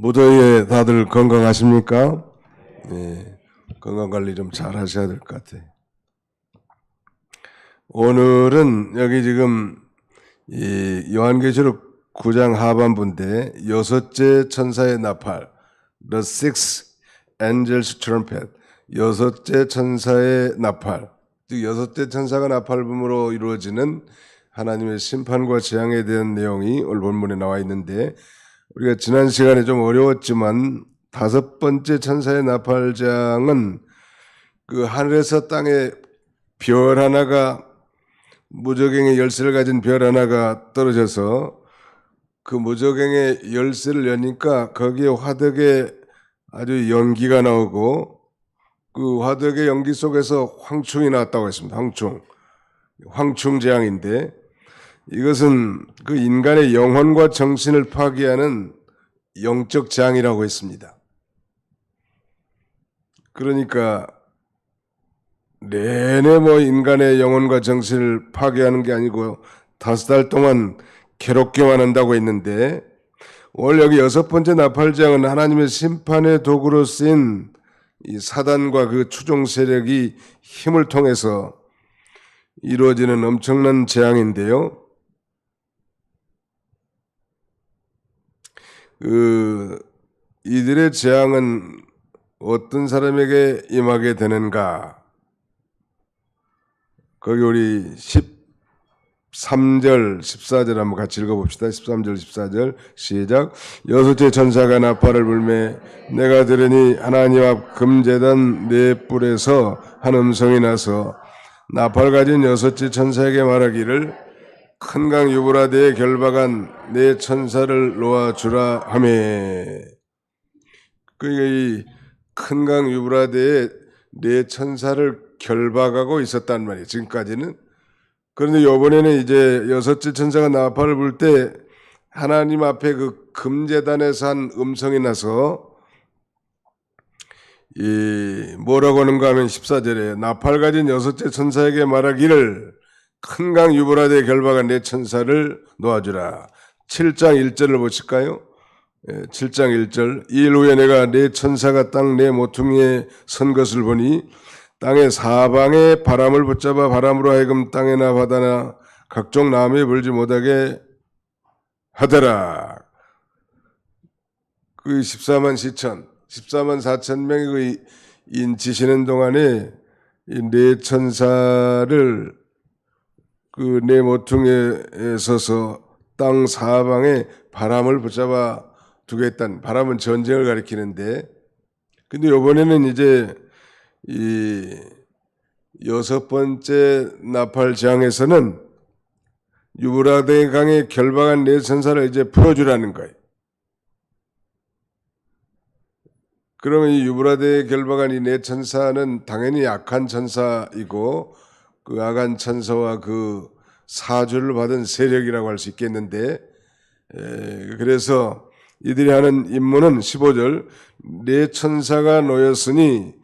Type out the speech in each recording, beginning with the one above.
무더위에 다들 건강하십니까? 네, 건강 관리 좀 잘 하셔야 될 것 같아요. 오늘은 여기 지금 이 요한계시록 9장 하반부인데 여섯째 천사의 나팔, the sixth angel's trumpet, 여섯째 천사의 나팔, 즉 여섯째 천사가 나팔 분으로 이루어지는 하나님의 심판과 재앙에 대한 내용이 오늘 본문에 나와 있는데 우리가 지난 시간에 좀 어려웠지만 다섯 번째 천사의 나팔장은 그 하늘에서 땅에 별 하나가 무적행의 열쇠를 가진 별 하나가 떨어져서 그 무적행의 열쇠를 여니까 거기에 화덕에 아주 연기가 나오고 그 화덕의 연기 속에서 황충이 나왔다고 했습니다. 황충. 황충 재앙인데 이것은 그 인간의 영혼과 정신을 파괴하는 영적 재앙이라고 했습니다. 그러니까 내내 뭐 인간의 영혼과 정신을 파괴하는 게 아니고 다섯 달 동안 괴롭게만 한다고 했는데 오늘 여기 여섯 번째 나팔장은 하나님의 심판의 도구로 쓰인 이 사단과 그 추종 세력이 힘을 통해서 이루어지는 엄청난 재앙인데요. 그 이들의 재앙은 어떤 사람에게 임하게 되는가? 거기 우리 13절, 14절 한번 같이 읽어봅시다. 13절, 14절 시작. 여섯째 천사가 나팔을 불매 내가 들으니 하나님 앞 금재단 네 뿔에서 한 음성이 나서 나팔 가진 여섯째 천사에게 말하기를 큰 강 유브라데에 결박한 네 천사를 놓아주라 하매 그러니까 이 큰 강 유브라데에 네 천사를 결박하고 있었단 말이에요. 지금까지는. 그런데 요번에는 이제 여섯째 천사가 나팔을 불 때 하나님 앞에 그 금재단에서 한 음성이 나서 이 뭐라고 하는가 하면 14절에 나팔 가진 여섯째 천사에게 말하기를 큰 강 유브라데 결박한 내 천사를 놓아주라. 7장 1절을 보실까요? 7장 1절 이일 후에 내가 내 천사가 땅 내 모퉁이에 선 것을 보니 땅의 사방에 바람을 붙잡아 바람으로 하여금 땅에나 바다나 각종 나무에 불지 못하게 하더라. 그 14만 4천, 14만 4천 명이 그 인치시는 동안에 이 네 천사를 그네 모퉁이에 서서 땅 사방에 바람을 붙잡아 두겠다는 바람은 전쟁을 가리키는데 근데 이번에는 이제 이 여섯 번째 나팔 재앙에서는 유브라데 강에 결박한 네 천사를 이제 풀어주라는 거예요. 그러면 이 유브라데에 결박한 이네 천사는 당연히 악한 천사이고 그 악한 천사와 그 사주를 받은 세력이라고 할 수 있겠는데 에, 그래서 이들이 하는 임무는 15절 네 천사가 놓였으니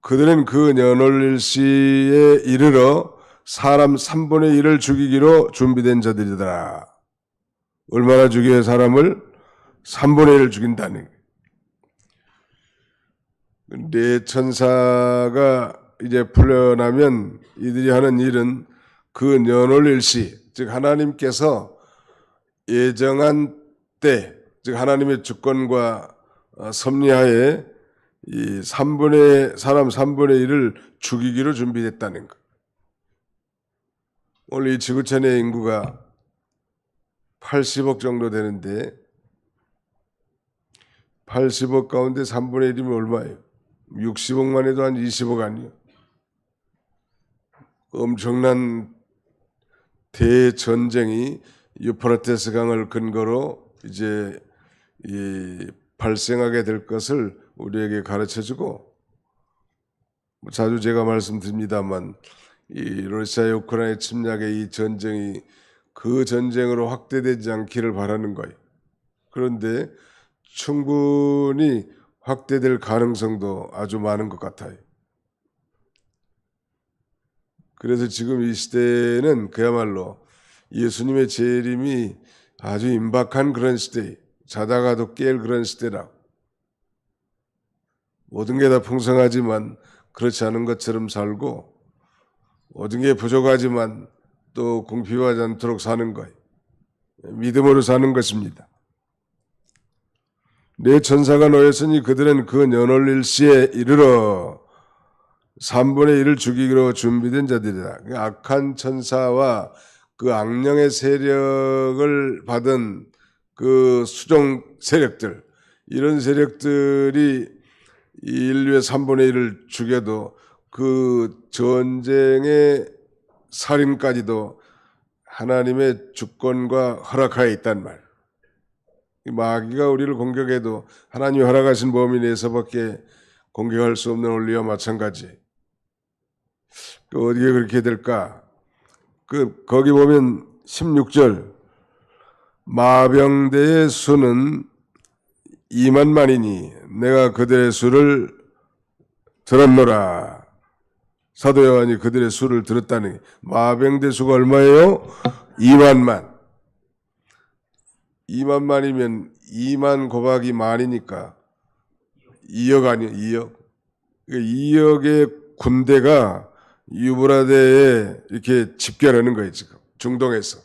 그들은 그 년월일시에 이르러 사람 3분의 1을 죽이기로 준비된 자들이더라. 얼마나 죽여야 사람을 3분의 1을 죽인다는. 네 천사가 이제 풀려나면 이들이 하는 일은 그 년월일시, 즉 하나님께서 예정한 때, 즉 하나님의 주권과 어, 섭리하에 이 3분의 사람 3분의 1을 죽이기로 준비됐다는 것. 오늘 이 지구촌의 인구가 80억 정도 되는데 80억 가운데 3분의 1이면 얼마예요? 60억만 해도 한 20억 아니에요? 엄청난 대전쟁이 유프라테스 강을 근거로 이제 이 발생하게 될 것을 우리에게 가르쳐 주고 뭐 자주 제가 말씀드립니다만 이 러시아 우크라이나 침략의 이 전쟁이 그 전쟁으로 확대되지 않기를 바라는 거예요. 그런데 충분히 확대될 가능성도 아주 많은 것 같아요. 그래서 지금 이 시대는 그야말로 예수님의 재림이 아주 임박한 그런 시대, 자다가도 깰 그런 시대라. 모든 게 다 풍성하지만 그렇지 않은 것처럼 살고 모든 게 부족하지만 또 궁핍하지 않도록 사는 거예요. 믿음으로 사는 것입니다. 내 천사가 놓였으니 그들은 그 년월 일시에 이르러 3분의 1을 죽이기로 준비된 자들이다. 그 악한 천사와 그 악령의 세력을 받은 그 수종 세력들, 이런 세력들이 이 인류의 3분의 1을 죽여도 그 전쟁의 살인까지도 하나님의 주권과 허락하에 있단 말. 이 마귀가 우리를 공격해도 하나님이 허락하신 범위 내에서밖에 공격할 수 없는 원리와 마찬가지. 그 어디에 그렇게 될까? 그 거기 보면 16절 마병대의 수는 2만만이니 내가 그들의 수를 들었노라. 사도 요한이 그들의 수를 들었다는 게 마병대 수가 얼마예요? 2만만. 2만만이면 2만 곱하기 만이니까 2억 아니에요? 2억. 2억의 군대가 유브라데에 이렇게 집결하는 거예요, 지금. 중동에서.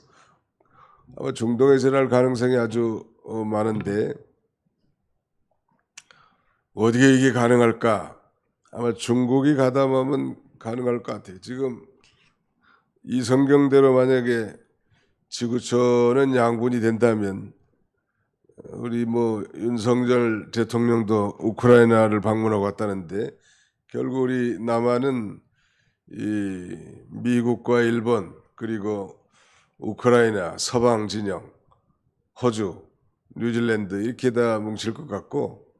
아마 중동에서 날 가능성이 아주 어, 많은데, 어떻게 이게 가능할까? 아마 중국이 가담하면 가능할 것 같아요. 지금 이 성경대로 만약에 지구촌은 양분이 된다면, 우리 뭐 윤석열 대통령도 우크라이나를 방문하고 왔다는데, 결국 우리 남한은 이 미국과 일본 그리고 우크라이나 서방 진영 호주 뉴질랜드 이렇게 다 뭉칠 것 같고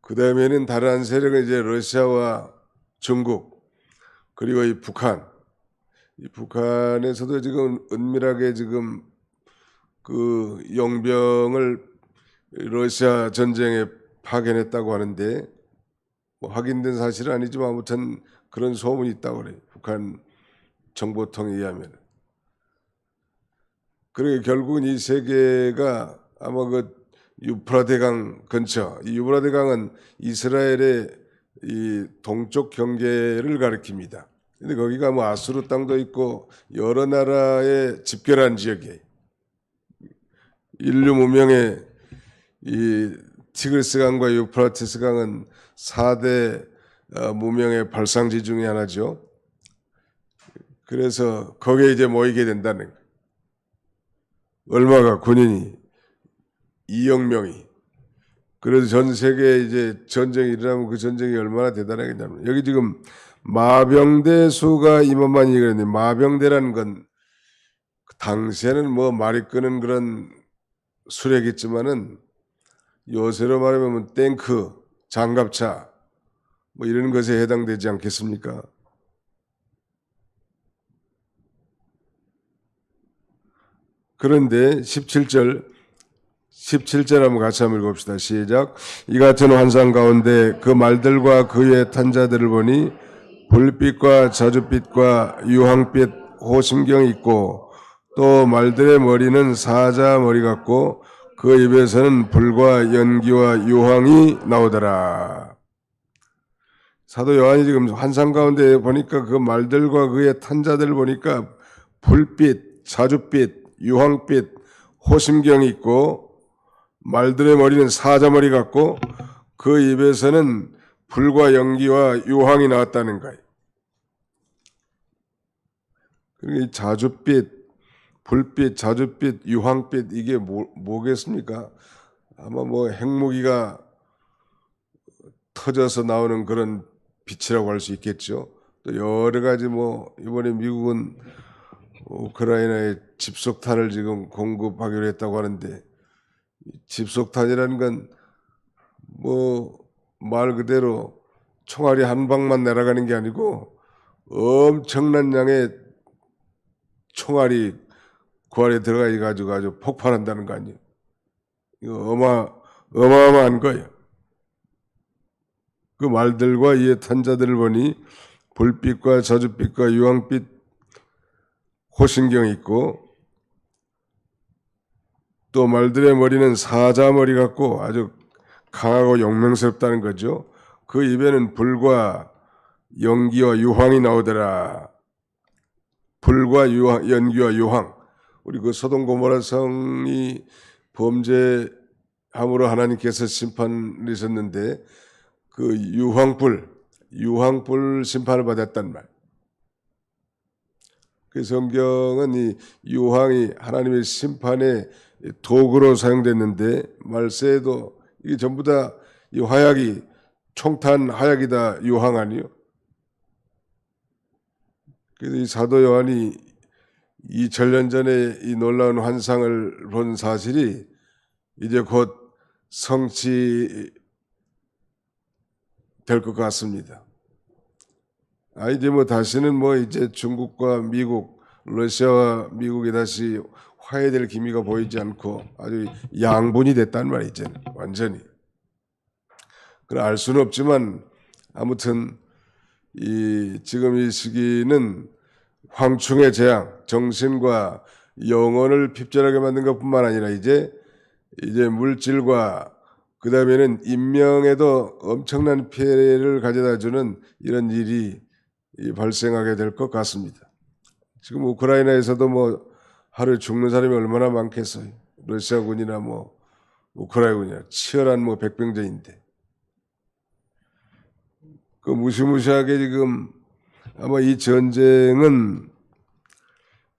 그 다음에는 다른 세력은 이제 러시아와 중국 그리고 이 북한. 이 북한에서도 지금 은밀하게 지금 그 용병을 러시아 전쟁에 파견했다고 하는데 뭐 확인된 사실은 아니지만 아무튼 그런 소문이 있다고 그래요. 북한 정보통에 의하면. 그러게 결국은 이 세계가 아마 그 유프라데강 근처, 이 유프라데강은 이스라엘의 이 동쪽 경계를 가리킵니다. 근데 거기가 뭐 아수르 땅도 있고 여러 나라의 집결한 지역이에요. 인류 문명의 이 티그리스 강과 유프라티스 강은 4대 어, 무명의 발상지 중에 하나죠. 그래서 거기에 이제 모이게 된다는 거예요. 얼마가 군인이 2억 명이 그래서 전 세계에 이제 전쟁이 일어나면 그 전쟁이 얼마나 대단하겠냐면 여기 지금 마병대 수가 2만만이 그랬는데 마병대라는 건 당시에는 뭐 말이 끄는 그런 수레겠지만은 요새로 말하면 탱크, 장갑차 뭐 이런 것에 해당되지 않겠습니까? 그런데 17절 17절 한번 같이 한번 읽읍시다. 시작. 이 같은 환상 가운데 그 말들과 그의 탄자들을 보니 불빛과 자줏빛과 유황빛 호심경이 있고 또 말들의 머리는 사자 머리 같고 그 입에서는 불과 연기와 유황이 나오더라. 사도 요한이 지금 환상 가운데 보니까 그 말들과 그의 탄자들을 보니까 불빛, 자줏빛, 유황빛, 호심경이 있고 말들의 머리는 사자머리 같고 그 입에서는 불과 연기와 유황이 나왔다는 거예요. 그리고 이 자줏빛, 불빛, 자줏빛, 유황빛 이게 뭐, 뭐겠습니까? 아마 뭐 핵무기가 터져서 나오는 그런 빛이라고 할 수 있겠죠. 또 여러 가지 뭐 이번에 미국은 우크라이나에 집속탄을 지금 공급하기로 했다고 하는데 집속탄이라는 건 뭐 말 그대로 총알이 한 방만 날아가는 게 아니고 엄청난 양의 총알이 그 안에 들어가 가지고 아주 폭발한다는 거 아니에요. 이거 어마 어마어마한 거예요. 그 말들과 이의 탄자들을 보니 불빛과 저주빛과 유황빛 호신경이 있고 또 말들의 머리는 사자 머리 같고 아주 강하고 용맹스럽다는 거죠. 그 입에는 불과 연기와 유황이 나오더라. 불과 유황, 연기와 유황. 우리 그 소돔 고모라 성이 범죄함으로 하나님께서 심판하셨는데 그 유황불, 유황불 심판을 받았단 말. 그 성경은 이 유황이 하나님의 심판의 도구로 사용됐는데 말세에도 이게 전부 다 이 화약이 총탄 화약이 다 유황 아니요? 그래서 이 사도 요한이 2000년 전에 이 놀라운 환상을 본 사실이 이제 곧 성취 될 것 같습니다. 아 이제 뭐 다시는 뭐 이제 중국과 미국, 러시아와 미국이 다시 화해될 기미가 보이지 않고 아주 양분이 됐단 말이죠. 완전히. 그걸 알 수는 없지만 아무튼 이 지금 이 시기는 황충의 재앙, 정신과 영혼을 핍절하게 만든 것뿐만 아니라 이제 이제 물질과 그 다음에는 인명에도 엄청난 피해를 가져다 주는 이런 일이 이 발생하게 될 것 같습니다. 지금 우크라이나에서도 뭐 하루에 죽는 사람이 얼마나 많겠어요. 러시아군이나 뭐 우크라이나군이나 치열한 뭐 백병제인데 그 무시무시하게 지금 아마 이 전쟁은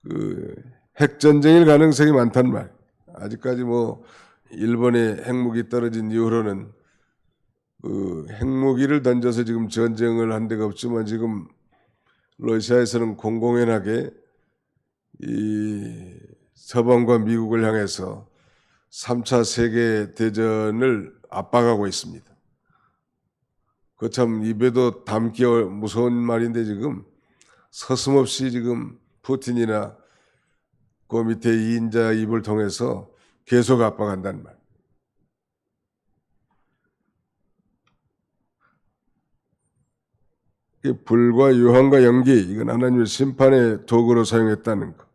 그 핵전쟁일 가능성이 많단 말. 아직까지 뭐 일본의 핵무기 떨어진 이후로는 그 핵무기를 던져서 지금 전쟁을 한 데가 없지만 지금 러시아에서는 공공연하게 이 서방과 미국을 향해서 3차 세계 대전을 압박하고 있습니다. 그 참 입에도 담기 어- 무서운 말인데 지금 서슴없이 지금 푸틴이나 그 밑에 이인자 입을 통해서 계속 압박한다는 말. 이 불과 유황과 연기 이건 하나님의 심판의 도구로 사용했다는 것.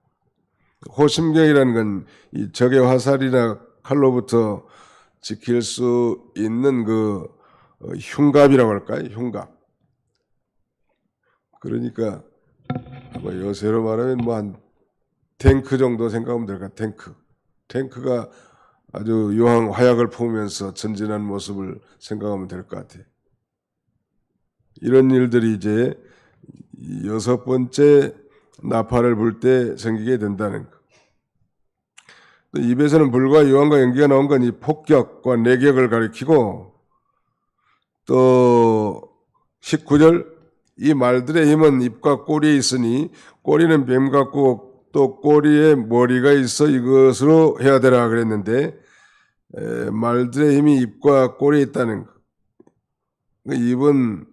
호심경이라는 건 이 적의 화살이나 칼로부터 지킬 수 있는 그 어, 흉갑이라고 할까요? 흉갑. 그러니까 뭐 요새로 말하면 뭐 한 탱크 정도 생각하면 될까? 탱크. 탱크가 아주 유황 화약을 품으면서 전진한 모습을 생각하면 될 것 같아요. 이런 일들이 이제 이 여섯 번째 나팔을 불 때 생기게 된다는 것. 또 입에서는 불과 유황과 연기가 나온 건 이 폭격과 내격을 가리키고 또 19절 이 말들의 힘은 입과 꼬리에 있으니 꼬리는 뱀 같고 또 꼬리에 머리가 있어 이것으로 해야 되라 그랬는데 에, 말들의 힘이 입과 꼬리에 있다는 것. 그 입은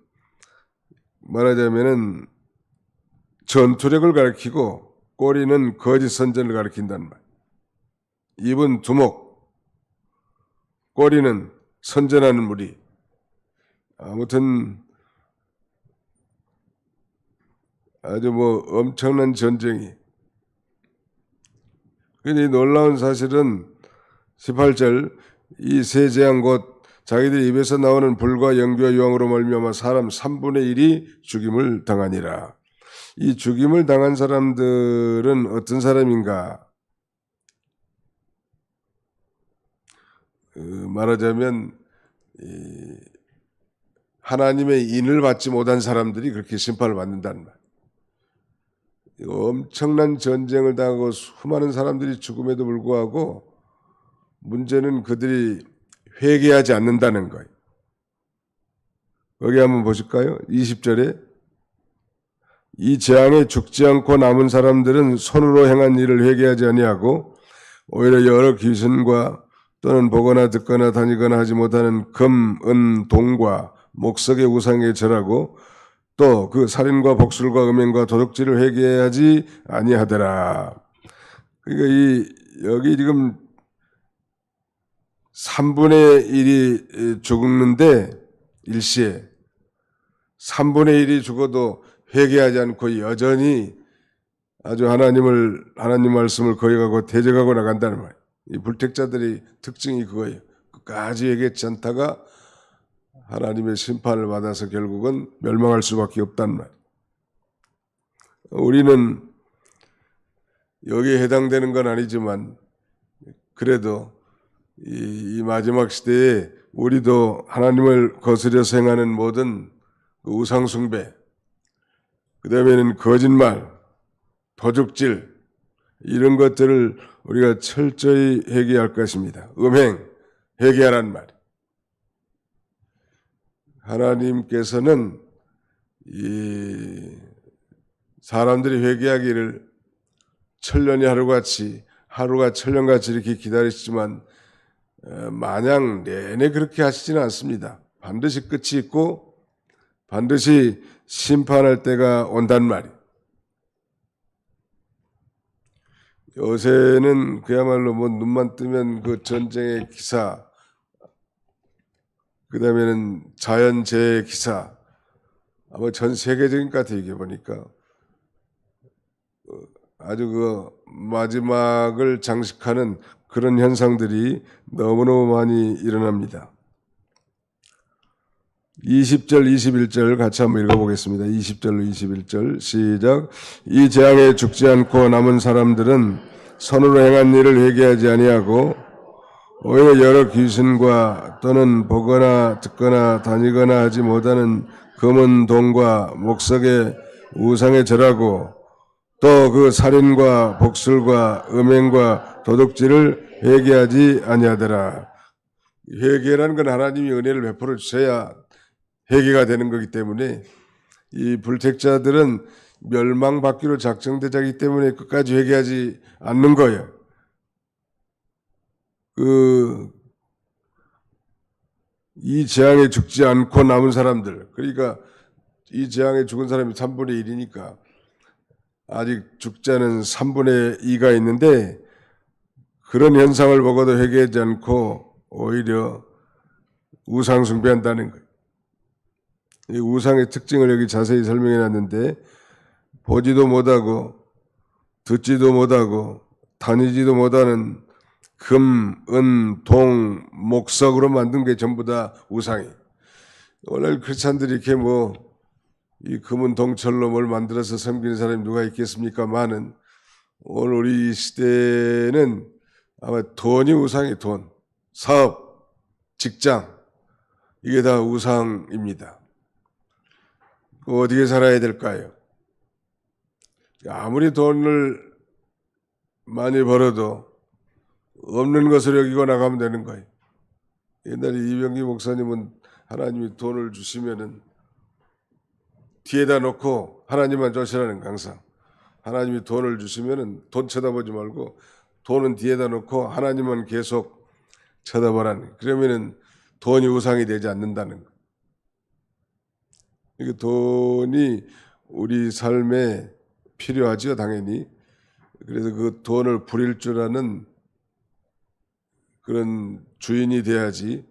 말하자면은 전투력을 가리키고 꼬리는 거짓 선전을 가리킨단 말. 입은 두목, 꼬리는 선전하는 무리. 아무튼 아주 뭐 엄청난 전쟁이. 근데 이 놀라운 사실은 18절 이 세 재앙 곧 자기들 입에서 나오는 불과 연기와 유황으로 말미암아 사람 3분의 1이 죽임을 당하니라. 이 죽임을 당한 사람들은 어떤 사람인가? 어, 말하자면 이 하나님의 인을 받지 못한 사람들이 그렇게 심판을 받는다는 말. 엄청난 전쟁을 당하고 수많은 사람들이 죽음에도 불구하고 문제는 그들이 회개하지 않는다는 거예요. 여기 한번 보실까요? 20절에 이 재앙에 죽지 않고 남은 사람들은 손으로 행한 일을 회개하지 아니하고 오히려 여러 귀신과 또는 보거나 듣거나 다니거나 하지 못하는 금, 은, 동과 목석의 우상에 절하고 또 그 살인과 복술과 음행과 도둑질을 회개하지 아니하더라. 그러니까 이 여기 지금 3분의 1이 죽는데 일시에 3분의 1이 죽어도 회개하지 않고 여전히 아주 하나님을 하나님 말씀을 거역하고 대적하고 나간다는 말이에요. 이 불택자들의 특징이 그거예요. 끝까지 회개치 않다가 하나님의 심판을 받아서 결국은 멸망할 수밖에 없단 말. 우리는 여기에 해당되는 건 아니지만 그래도 이, 이 마지막 시대에 우리도 하나님을 거스려서 행하는 모든 그 우상숭배, 그 다음에는 거짓말, 도둑질, 이런 것들을 우리가 철저히 회개할 것입니다. 음행, 회개하란 말. 하나님께서는 이 사람들이 회개하기를 천년이 하루같이 하루가 천년같이 이렇게 기다리시지만 어, 마냥 내내 그렇게 하시지는 않습니다. 반드시 끝이 있고 반드시 심판할 때가 온단 말이. 요새는 그야말로 뭐 눈만 뜨면 그 전쟁의 기사, 그 다음에는 자연재해 기사, 아마 전 세계적인 것 같아요, 이게 보니까. 어, 아주 그 마지막을 장식하는 그런 현상들이 너무너무 많이 일어납니다. 20절, 21절 같이 한번 읽어보겠습니다. 20절로 21절 시작. 이 재앙에 죽지 않고 남은 사람들은 선으로 행한 일을 회개하지 아니하고 오히려 여러 귀신과 또는 보거나 듣거나 다니거나 하지 못하는 검은 동과 목석의 우상에 절하고 또 그 살인과 복술과 음행과 도둑질을 회개하지 아니하더라. 회개라는 건 하나님이 은혜를 베풀어 주셔야 회개가 되는 거기 때문에 이 불택자들은 멸망받기로 작정되자기 때문에 끝까지 회개하지 않는 거예요. 그, 이 재앙에 죽지 않고 남은 사람들, 그러니까 이 재앙에 죽은 사람이 3분의 1이니까 아직 죽자는 3분의 2가 있는데 그런 현상을 보고도 회개하지 않고 오히려 우상 숭배한다는 거예요. 이 우상의 특징을 여기 자세히 설명해 놨는데 보지도 못하고 듣지도 못하고 다니지도 못하는 금, 은, 동, 목석으로 만든 게 전부 다 우상이. 오늘 크리스찬들이 이렇게 뭐, 이 금은 동철로 뭘 만들어서 섬기는 사람이 누가 있겠습니까? 많은. 오늘 우리 시대는 아마 돈이 우상이 돈. 사업, 직장. 이게 다 우상입니다. 어떻게 살아야 될까요? 아무리 돈을 많이 벌어도 없는 것을 여기고 나가면 되는 거예요. 옛날에 이병기 목사님은 하나님이 돈을 주시면은 뒤에다 놓고 하나님만 쫓으라는 강사. 하나님이 돈을 주시면은 돈 쳐다보지 말고 돈은 뒤에다 놓고 하나님만 계속 쳐다보라는. 그러면은 돈이 우상이 되지 않는다는 거. 이게 돈이 우리 삶에 필요하죠, 당연히. 그래서 그 돈을 부릴 줄 아는 그런 주인이 돼야지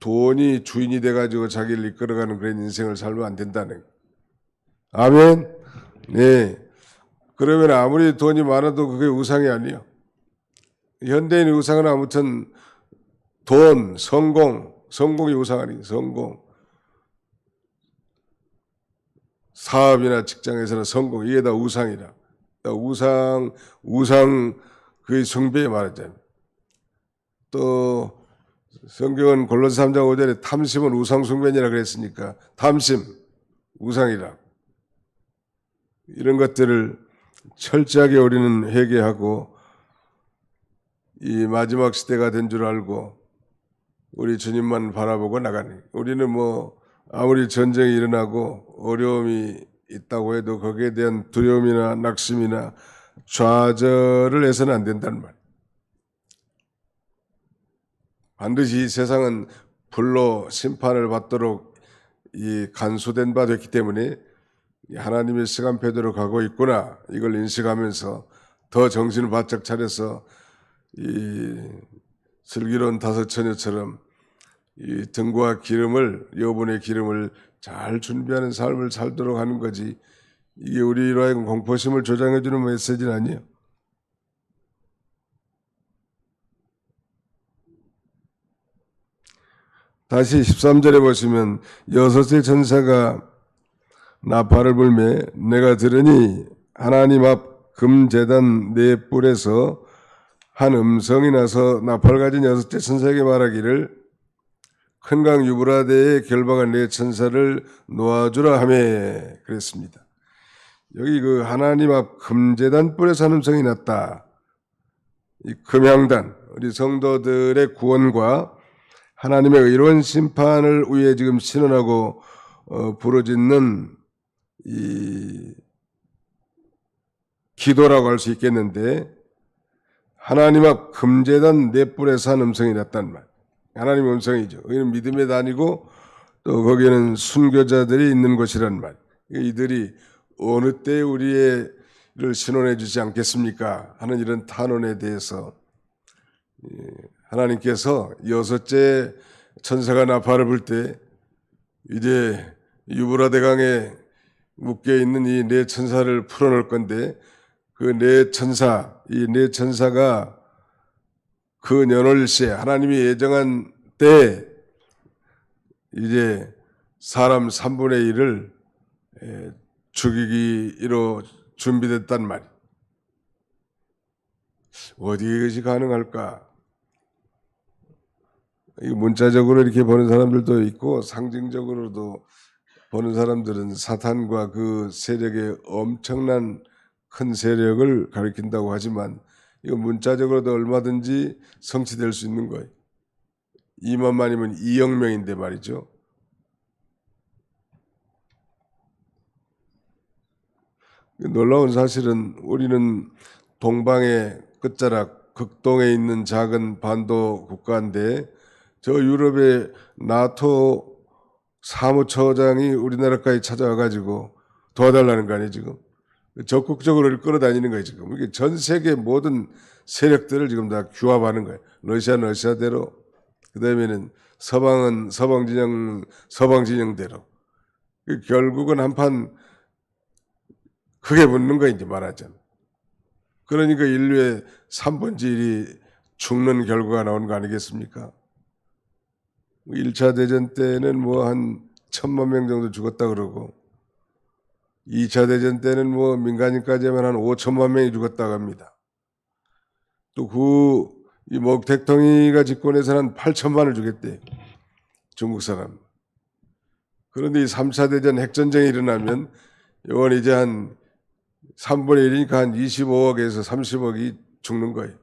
돈이 주인이 돼가지고 자기를 이끌어가는 그런 인생을 살면 안 된다는. 아멘. 네. 그러면 아무리 돈이 많아도 그게 우상이 아니에요. 현대인의 우상은 아무튼 돈, 성공, 성공이 우상 아니에요. 성공. 사업이나 직장에서는 성공, 이게 다 우상이라. 다 우상, 우상, 그의 성배에 말하잖아요. 또, 성경은 골로새 3장 5절에 탐심은 우상 숭배니라 그랬으니까, 탐심, 우상이라. 이런 것들을 철저하게 우리는 회개하고, 이 마지막 시대가 된 줄 알고, 우리 주님만 바라보고 나가는. 우리는 뭐, 아무리 전쟁이 일어나고 어려움이 있다고 해도 거기에 대한 두려움이나 낙심이나 좌절을 해서는 안 된다는 말. 반드시 이 세상은 불로 심판을 받도록 이 간수된 바 됐기 때문에 하나님의 시간표대로 가고 있구나 이걸 인식하면서 더 정신을 바짝 차려서 이 슬기로운 다섯 처녀처럼 이 등과 기름을 여분의 기름을 잘 준비하는 삶을 살도록 하는 거지. 이게 우리로 하여금 공포심을 조장해 주는 메시지는 아니에요. 다시 13절에 보시면 여섯의 천사가 나팔을 불매 내가 들으니 하나님 앞 금재단 네 뿔에서 한 음성이 나서 나팔 가진 여섯째 천사에게 말하기를 큰 강 유브라데에 결박한 네 천사를 놓아주라 하매 그랬습니다. 여기 그 하나님 앞 금재단 뿔에서 한 음성이 났다. 이 금향단 우리 성도들의 구원과 하나님의 의로운 심판을 위해 지금 신원하고 어, 부르짖는 이 기도라고 할 수 있겠는데 하나님 앞 금재단 네 뿔에서 한 음성이 났단 말. 하나님의 음성이죠. 여기는 믿음의 단이고 또 거기에는 순교자들이 있는 곳이란 말. 이들이 어느 때 우리를 신원해 주지 않겠습니까? 하는 이런 탄원에 대해서 예, 하나님께서 여섯째 천사가 나팔을 불 때 이제 유브라데 강에 묶여 있는 이 네 천사를 풀어놓을 건데 그 네 천사 이 네 천사가 그 년월세 하나님이 예정한 때 이제 사람 3분의 1을 죽이기로 준비됐단 말이. 어디에 이것이 가능할까? 이 문자적으로 이렇게 보는 사람들도 있고 상징적으로도 보는 사람들은 사탄과 그 세력의 엄청난 큰 세력을 가리킨다고 하지만 이거 문자적으로도 얼마든지 성취될 수 있는 거예요. 2만만이면 2억 명인데 말이죠. 놀라운 사실은 우리는 동방의 끝자락 극동에 있는 작은 반도 국가인데 저 유럽의 나토 사무처장이 우리나라까지 찾아와 가지고 도와달라는 거 아니에요 지금? 적극적으로 끌어다니는 거예요 지금. 이게 전 세계 모든 세력들을 지금 다 규합하는 거예요. 러시아는 러시아대로. 그 다음에는 서방은 서방 진영 서방 진영대로. 그 결국은 한판 크게 붙는 거 이제 말하자면. 그러니까 인류의 3분의 1이 죽는 결과가 나오는 거 아니겠습니까? 1차 대전 때는 뭐 한 천만 명 정도 죽었다 그러고 2차 대전 때는 뭐 민간인까지 하면 한 5천만 명이 죽었다고 합니다. 또그 이 목택동이가 집권해서는 한 8천만을 죽였대. 중국 사람. 그런데 이 3차 대전 핵전쟁이 일어나면 이건 이제 한 3분의 1이니까 한 25억에서 30억이 죽는 거예요.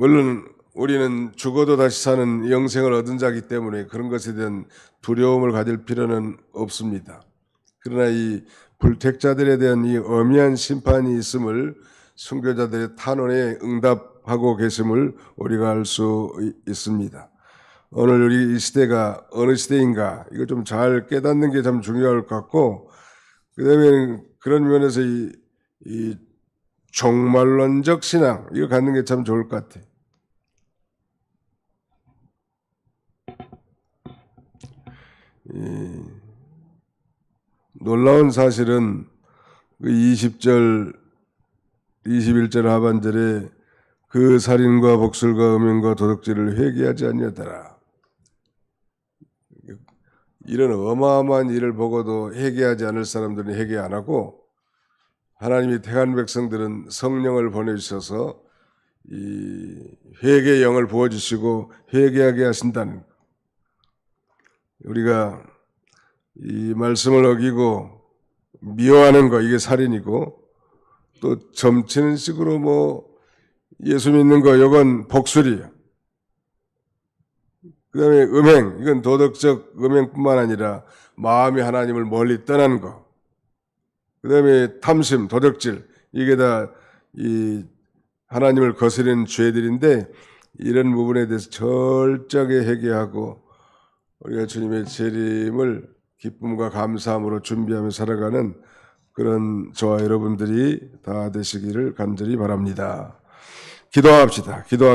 물론 우리는 죽어도 다시 사는 영생을 얻은 자기 때문에 그런 것에 대한 두려움을 가질 필요는 없습니다. 그러나 이 불택자들에 대한 이 엄연한 심판이 있음을 순교자들의 탄원에 응답하고 계심을 우리가 알 수 있습니다. 오늘 우리 이 시대가 어느 시대인가 이거 좀잘 깨닫는 게 참 중요할 것 같고 그다음에 그런 면에서 이, 이 종말론적 신앙 이거 갖는 게 참 좋을 것 같아. 이 놀라운 사실은 그 20절, 21절 하반절에 그 살인과 복술과 음행과 도덕질을 회개하지 아니하더라. 이런 어마어마한 일을 보고도 회개하지 않을 사람들은 회개 안 하고 하나님이 택한 백성들은 성령을 보내주셔서 이 회개의 영을 부어주시고 회개하게 하신다는 것. 우리가 이 말씀을 어기고 미워하는 거 이게 살인이고 또 점치는 식으로 뭐 예수 믿는 거 이건 복술이에요. 그 다음에 음행, 이건 도덕적 음행뿐만 아니라 마음이 하나님을 멀리 떠난 거. 그 다음에 탐심, 도덕질, 이게 다 이 하나님을 거스르는 죄들인데 이런 부분에 대해서 철저하게 회개하고 우리가 주님의 재림을 기쁨과 감사함으로 준비하며 살아가는 그런 저와 여러분들이 다 되시기를 간절히 바랍니다. 기도합시다. 기도하